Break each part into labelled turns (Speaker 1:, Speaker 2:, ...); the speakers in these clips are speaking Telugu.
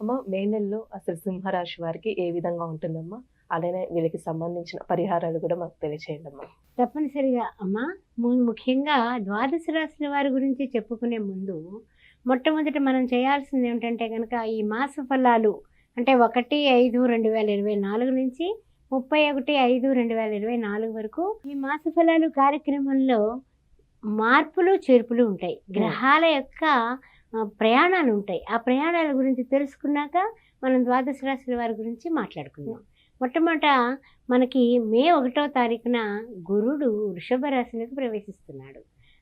Speaker 1: అమ్మ మే నెలలో అసలు సింహరాశి వారికి ఏ విధంగా ఉంటుందమ్మా? అలానే వీళ్ళకి సంబంధించిన పరిహారాలు కూడా మాకు తెలియచేయండి అమ్మా.
Speaker 2: తప్పనిసరిగా అమ్మా ముఖ్యంగా ద్వాదశ రాశుల వారి గురించి చెప్పుకునే ముందు మొట్టమొదట మనం చేయాల్సింది ఏమిటంటే కనుక ఈ మాస ఫలాలు అంటే ఒకటి ఐదు రెండు వేల ఇరవై నాలుగు నుంచి ముప్పై ఒకటి ఐదు రెండు వేల ఇరవై నాలుగు వరకు ఈ మాస ఫలాలు కార్యక్రమంలో మార్పులు చేర్పులు ఉంటాయి. గ్రహాల యొక్క ప్రయాణాలు ఉంటాయి ఆ ప్రయాణాల గురించి తెలుసుకున్నాక మనం ద్వాదశ రాశుల వారి గురించి మాట్లాడుకుందాం. మొట్టమొదట మనకి మే ఒకటో తారీఖున గురుడు వృషభ రాశిలోకి ప్రవేశిస్తున్నాడు.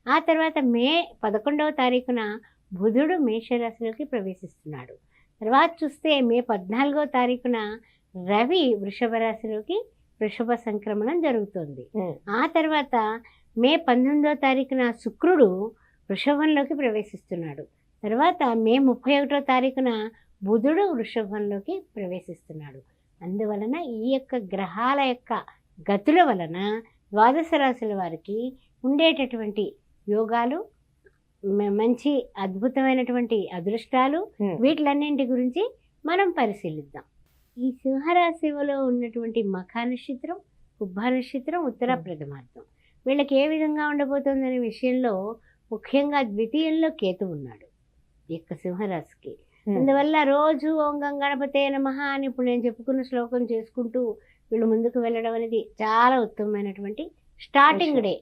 Speaker 2: ఆ తర్వాత మే పదకొండవ తారీఖున బుధుడు మేషరాశిలోకి ప్రవేశిస్తున్నాడు. తర్వాత చూస్తే మే పద్నాలుగో తారీఖున రవి వృషభ రాశిలోకి వృషభ సంక్రమణం జరుగుతుంది. ఆ తర్వాత మే పంతొమ్మిదో తారీఖున శుక్రుడు వృషభంలోకి ప్రవేశిస్తున్నాడు. తర్వాత మే ముప్పై ఒకటో తారీఖున బుధుడు వృషభంలోకి ప్రవేశిస్తున్నాడు అందువలన ఈ యొక్క గ్రహాల యొక్క గతుల వలన ద్వాదశ రాశుల వారికి ఉండేటటువంటి యోగాలు మంచి అద్భుతమైనటువంటి అదృష్టాలు. వీటిలన్నింటి గురించి మనం పరిశీలిద్దాం ఈ సింహరాశిలో ఉన్నటువంటి మఖ నక్షత్రం కుబ్బ నక్షత్రం ఉత్తర. ప్రథమార్థం వీళ్ళకి ఏ విధంగా ఉండబోతుందనే విషయంలో ముఖ్యంగా ద్వితీయంలో కేతు ఉన్నాడు యొక్క సింహరాశికి. అందువల్ల రోజు ఓం గం గణపతే నమః అని ఇప్పుడు నేను చెప్పుకున్న శ్లోకం చేసుకుంటూ వీళ్ళు ముందుకు వెళ్ళడం అనేది చాలా ఉత్తమమైనటువంటి స్టార్టింగ్ డే.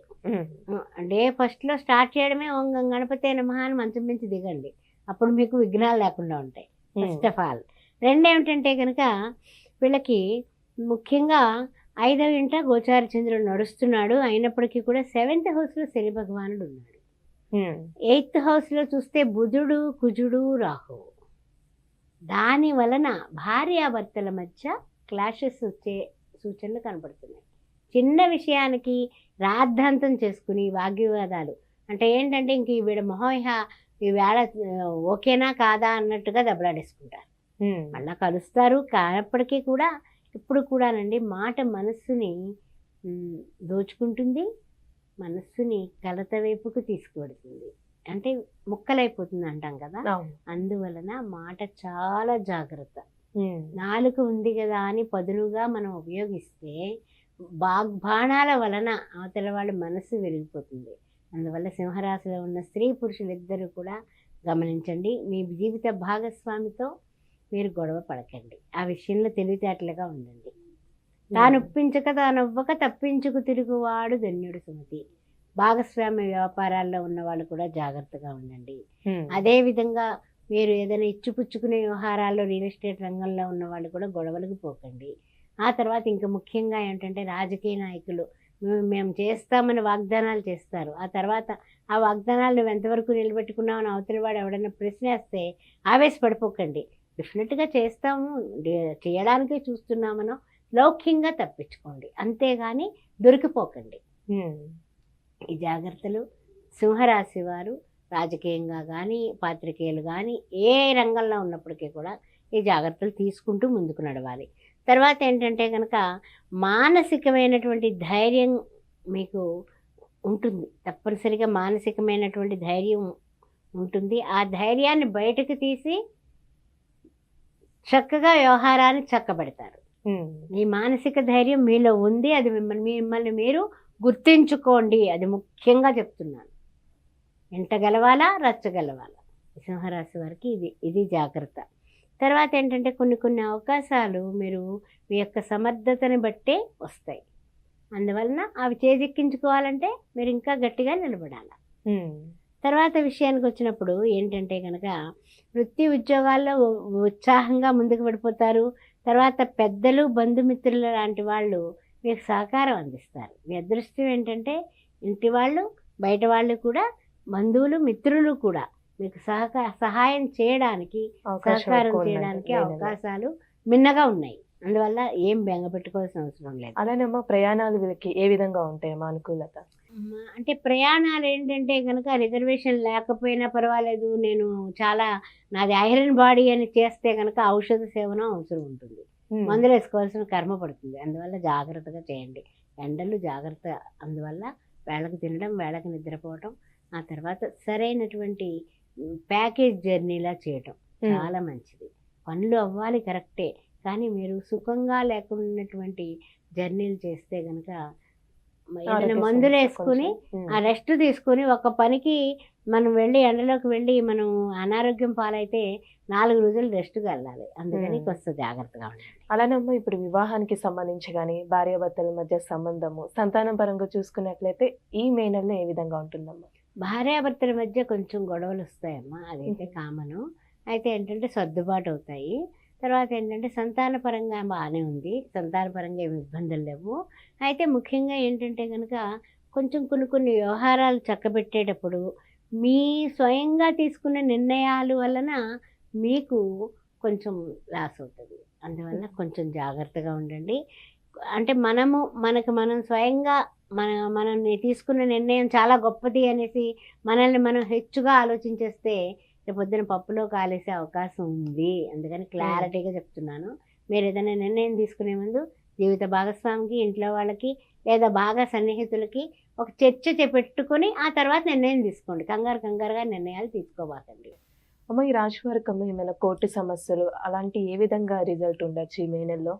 Speaker 2: డే ఫస్ట్లో స్టార్ట్ చేయడమే ఓం గం గణపతే నమః అని మంచం మించి దిగండి. అప్పుడు మీకు విఘ్నాలు లేకుండా ఉంటాయి ఫస్ట్ ఆఫ్ ఆల్. రెండేమిటంటే కనుక వీళ్ళకి ముఖ్యంగా ఐదవ ఇంట గోచార చంద్రుడు నడుస్తున్నాడు. అయినప్పటికీ కూడా సెవెంత్ హౌస్లో శని భగవానుడు ఉన్నాడు. ఎయిత్ హౌస్లో చూస్తే బుధుడు కుజుడు రాహు. దాని వలన భార్యాభర్తల మధ్య క్లాషెస్ వచ్చే సూచనలు కనబడుతున్నాయి. చిన్న విషయానికి రాద్ధాంతం చేసుకుని వాగ్వివాదాలు. అంటే ఏంటంటే ఇంక ఈ వీడ మొహం ఇహ ఈ వేళ ఆ, ఓకేనా కాదా అన్నట్టుగా దెబ్బలాడేసుకుంటారు. మళ్ళా కలుస్తారు. కానప్పటికీ కూడా ఇప్పుడు కూడానండి మాట మనస్సుని దోచుకుంటుంది. మనస్సుని కలత వైపుకు తీసుకువెడుతుంది. అంటే ముక్కలైపోతుంది అంటాం కదా. అందువలన మాట చాలా జాగ్రత్త. నాలుక ఉంది కదా అని పదునుగా మనం ఉపయోగిస్తే బాగ్బాణాల వలన అవతల వాళ్ళ మనసు విరిగిపోతుంది అందువల్ల సింహరాశిలో ఉన్న స్త్రీ పురుషులిద్దరూ కూడా గమనించండి. మీ జీవిత భాగస్వామితో మీరు గొడవ పడకండి. ఆ విషయంలో తెలివితేటలుగా ఉండండి. తాను ఒప్పించక తాను ఒవ్వక తప్పించుకు తిరుగువాడు ధన్యుడు సుమతి. భాగస్వామ్య వ్యాపారాల్లో ఉన్న వాళ్ళు కూడా జాగ్రత్తగా ఉండండి.
Speaker 1: ఉమ్.
Speaker 2: అదేవిధంగా మీరు ఏదైనా ఇచ్చిపుచ్చుకునే వ్యవహారాల్లో రియల్ ఎస్టేట్ రంగంలో ఉన్న వాళ్ళు కూడా గొడవలకు పోకండి. ఆ తర్వాత ఇంకా ముఖ్యంగా ఏంటంటే రాజకీయ నాయకులు మేము చేస్తామని వాగ్దానాలు చేస్తారు. ఆ తర్వాత ఆ వాగ్దానాలు నువ్వు ఎంతవరకు నిలబెట్టుకున్నామని అవతలి వాడు ఎవడైనా ప్రశ్నేస్తే ఆవేశపడిపోకండి. డెఫినెట్గా చేస్తాము. చేయడానికే చూస్తున్నామనో లౌక్యంగా తప్పించుకోండి. అంతేగాని దొరికిపోకండి. ఈ జాగ్రత్తలు సింహరాశి వారు రాజకీయంగా కానీ పాత్రికేయులు కానీ ఏ రంగంలో ఉన్నప్పటికీ కూడా ఈ జాగ్రత్తలు తీసుకుంటూ ముందుకు నడవాలి. తర్వాత ఏంటంటే కనుక మానసికమైనటువంటి ధైర్యం మీకు ఉంటుంది. తప్పనిసరిగా మానసికమైనటువంటి ధైర్యం ఉంటుంది. ఆ ధైర్యాన్ని బయటకు తీసి చక్కగా వ్యవహారాన్ని చక్కబెడతారు. ఈ మానసిక ధైర్యం మీలో ఉంది. అది మిమ్మల్ని మిమ్మల్ని మీరు గుర్తించుకోండి. అది ముఖ్యంగా చెప్తున్నాను. ఎంట గెలవాలా రచ్చ గెలవాలా? సింహరాశి వారికి ఇది ఇది జాగ్రత్త. తర్వాత ఏంటంటే కొన్ని కొన్ని అవకాశాలు మీరు మీ యొక్క సమర్థతని బట్టే వస్తాయి. అందువలన అవి చేజెక్కించుకోవాలంటే మీరు ఇంకా గట్టిగా నిలబడాలి. తర్వాత విషయానికి వచ్చినప్పుడు ఏంటంటే కనుక వృత్తి ఉద్యోగాల్లో ఉత్సాహంగా ముందుకు పడిపోతారు. తర్వాత పెద్దలు బంధుమిత్రులు లాంటి వాళ్ళు మీకు సహకారం అందిస్తారు. మీ అదృష్టం ఏంటంటే ఇంటి వాళ్ళు బయట వాళ్ళు కూడా బంధువులు మిత్రులు కూడా మీకు సహకార సహాయం చేయడానికి సహకారం చేయడానికి. అవకాశాలు మిన్నగా ఉన్నాయి. అందువల్ల ఏం బెంగ పెట్టుకోవాల్సిన అవసరం లేదు.
Speaker 1: అలానే అమ్మ ప్రయాణాలు వీళ్ళకి ఏ విధంగా ఉంటాయమ్మా అనుకూలత?
Speaker 2: అంటే ప్రయాణాలు ఏంటంటే కనుక రిజర్వేషన్ లేకపోయినా పర్వాలేదు నేను చాలా నాది ఐరన్ బాడీ అని చేస్తే కనుక ఔషధ సేవనం అవసరం ఉంటుంది. మందులు వేసుకోవాల్సిన కర్మ పడుతుంది. అందువల్ల జాగ్రత్తగా చేయండి. ఎండలు జాగ్రత్త. అందువల్ల వేళకు తినడం వేళకు నిద్రపోవటం ఆ తర్వాత సరైనటువంటి ప్యాకేజ్ జర్నీలా చేయటం. చాలా మంచిది. పనులు అవ్వాలి కరెక్టే. కానీ మీరు సుఖంగా లేకున్నటువంటి జర్నీలు చేస్తే కనుక ఏదైనా మందులు వేసుకుని. ఆ రెస్ట్ తీసుకుని ఒక పనికి మనం వెళ్ళి ఎండలోకి వెళ్ళి మనం అనారోగ్యం పాలైతే నాలుగు రోజులు రెస్ట్కి వెళ్ళాలి అందుకని. కొంచెం జాగ్రత్తగా ఉండాలి
Speaker 1: అలానే అమ్మ ఇప్పుడు వివాహానికి సంబంధించి కానీ భార్యాభర్తల మధ్య సంబంధము సంతానం పరంగా చూసుకున్నట్లయితే ఈ మే నెలలో ఏ విధంగా ఉంటుందమ్మా
Speaker 2: భార్యాభర్తల మధ్య కొంచెం గొడవలు వస్తాయమ్మా అదైతే. కామను అయితే ఏంటంటే సర్దుబాటు అవుతాయి తర్వాత ఏంటంటే సంతాన పరంగా బాగానే ఉంది. సంతాన పరంగా ఏమి ఇబ్బందులు లేవు. అయితే ముఖ్యంగా ఏంటంటే కనుక కొంచెం కొన్ని కొన్ని వ్యవహారాలు చక్కబెట్టేటప్పుడు మీ స్వయంగా తీసుకున్న నిర్ణయాలు వలన మీకు కొంచెం లాస్ అవుతుంది. అందువల్ల కొంచెం జాగ్రత్తగా ఉండండి. అంటే మనము మనకు మనం స్వయంగా మన మనం తీసుకున్న నిర్ణయం చాలా గొప్పది అనేసి మనల్ని మనం హెచ్చుగా ఆలోచించేస్తే రేపు పొద్దున పప్పులో కాలేసే అవకాశం ఉంది. అందుకని క్లారిటీగా చెప్తున్నాను. మీరు ఏదైనా నిర్ణయం తీసుకునే ముందు జీవిత భాగస్వామికి ఇంట్లో వాళ్ళకి లేదా బాగా సన్నిహితులకి ఒక చర్చ పెట్టుకొని ఆ తర్వాత నిర్ణయం తీసుకోండి. కంగారు కంగారుగా నిర్ణయాలు తీసుకోబాకండి.
Speaker 1: అమ్మ ఈ రాశి వారికి ఏమైనా కోర్టు సమస్యలు అలాంటి ఏ విధంగా రిజల్ట్ ఉండొచ్చు ఈ మే నెలలో?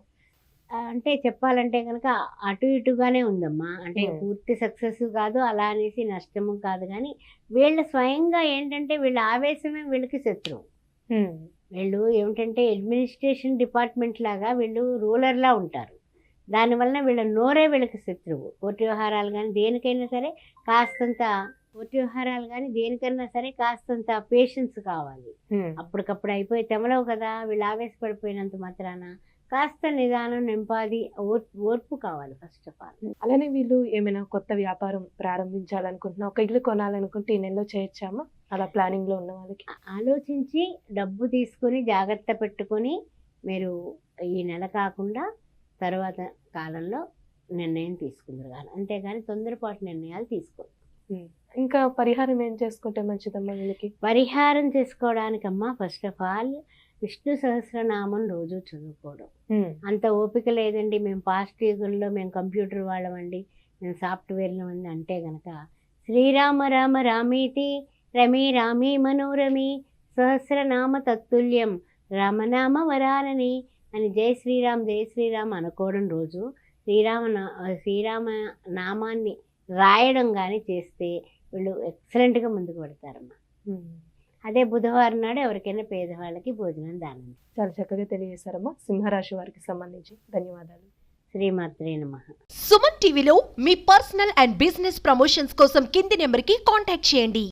Speaker 2: అంటే చెప్పాలంటే కనుక అటు ఇటుగానే ఉందమ్మా అంటే. పూర్తి సక్సెస్ కాదు అలా అనేసి నష్టము కాదు కానీ వీళ్ళ స్వయంగా ఏంటంటే వీళ్ళ ఆవేశమే వీళ్ళకి శత్రువు. వీళ్ళు ఏమిటంటే అడ్మినిస్ట్రేషన్ డిపార్ట్మెంట్ లాగా వీళ్ళు రూలర్లా ఉంటారు దానివలన వీళ్ళ నోరే వీళ్ళకి శత్రువు కోర్టు వ్యవహారాలు కానీ దేనికైనా సరే కాస్తంత కోర్టు వ్యవహారాలు కానీ దేనికైనా సరే కాస్తంత పేషెన్స్ కావాలి. అప్పటికప్పుడు అయిపోయి తెమలవు కదా వీళ్ళు ఆవేశపడిపోయినంత మాత్రాన కాస్త నిదానం నింపాది ఓర్ ఓర్పు కావాలి ఫస్ట్ ఆఫ్ ఆల్
Speaker 1: అలానే వీళ్ళు ఏమైనా కొత్త వ్యాపారం ప్రారంభించాలనుకుంటున్నా ఒక ఇల్లు కొనాలనుకుంటే ఈ నెలలో చేయొచ్చామా అలా ప్లానింగ్లో ఉన్న వాళ్ళకి.
Speaker 2: ఆలోచించి డబ్బు తీసుకొని జాగ్రత్త పెట్టుకొని మీరు ఈ నెల కాకుండా తర్వాత కాలంలో నిర్ణయం తీసుకుందరు కానీ అంతేగాని తొందరపాటు నిర్ణయాలు తీసుకో
Speaker 1: ఇంకా పరిహారం ఏం చేసుకుంటే మంచిదమ్మా వీళ్ళకి?
Speaker 2: పరిహారం చేసుకోవడానికమ్మా first of all Vishnu Sahasranamam రోజు చదువుకోవడం. అంత ఓపిక లేదండి. మేము పాస్ట్ యుగంలో మేము కంప్యూటర్ వాళ్ళమండి. మేము సాఫ్ట్వేర్లో ఉంది. అంటే గనక శ్రీరామ రామ రామేతి రమే రామే మనోరమి సహస్రనామ తత్తుల్యం రామనామ వరానని అని జై శ్రీరామ్ జై శ్రీరామ్ అనుకోవడం రోజు శ్రీరామ నా శ్రీరామ నామాన్ని రాయడం కానీ చేస్తే వీళ్ళు ఎక్సలెంట్గా ముందుకు పడతారమ్మా. అదే బుధవారం నాడు ఎవరికైనా పేదవాళ్ళకి భోజనం దానం.
Speaker 1: చాలా చక్కగా తెలియజేశారమ్మా. సింహరాశి వారికి సంబంధించి ధన్యవాదాలు.
Speaker 2: శ్రీమాత్రే నమః.
Speaker 3: సుమన్ టీవీలో మీ పర్సనల్ అండ్ బిజినెస్ ప్రమోషన్స్ కోసం కింది నెంబర్కి కాంటాక్ట్ చేయండి.